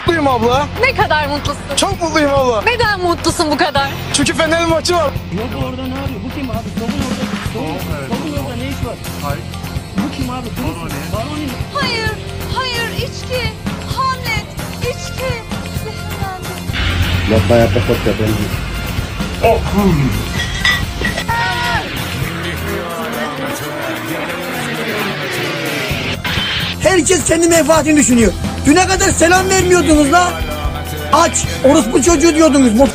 mutluyum abla. Ne kadar mutlusun. Çok mutluyum abla. Neden mutlusun bu kadar? Çünkü Fener'in maçı var. Yok orada ne arıyor? Bu kim abi? Savun orada. Savun. Savun orada ne iş var? Hayır. Bu kim abi? Baroni. Baroni mi? Hayır, hayır içki. Hamlet, içki. Zehirlendim. Yapma yapma kopya ben değil. Herkes kendi menfaatini düşünüyor. Düne kadar selam vermiyordunuz la. Aç, orospu çocuğu diyordunuz. Mut-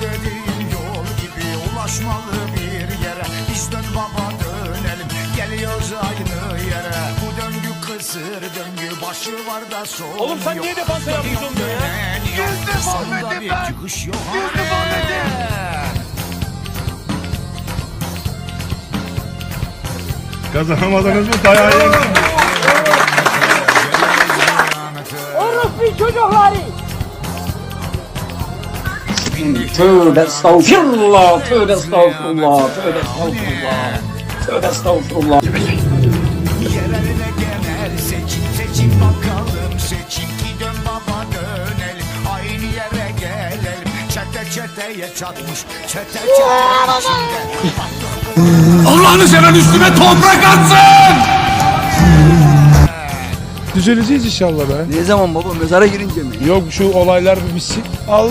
dediğin yol gibi ulaşmalı bir yere Biz dön baba dönelim geliyoruz aynı yere Bu döngü kısır döngü başı var da sonu Oğlum sen niye defansa yapıyorsun be ya? Yüz defa dedim ben. Yüz defa dedim. Kazanamadınız mı? Dayağı yiyin. Tövbe estağfirullah, tövbe estağfurullah, tövbe estağfurullah. Tövbe estağfurullah. Yereline genel seçim seçim bakalım seçim ki dön baba dönelim Aynı yere gelelim çete çeteye çatmış çete çete içinde Allah'ını seven üstüme toprak atsın! Düzeleceğiz inşallah be. Ne zaman baba mezara girince mi? Yok şu olaylar bir bitsin. Allah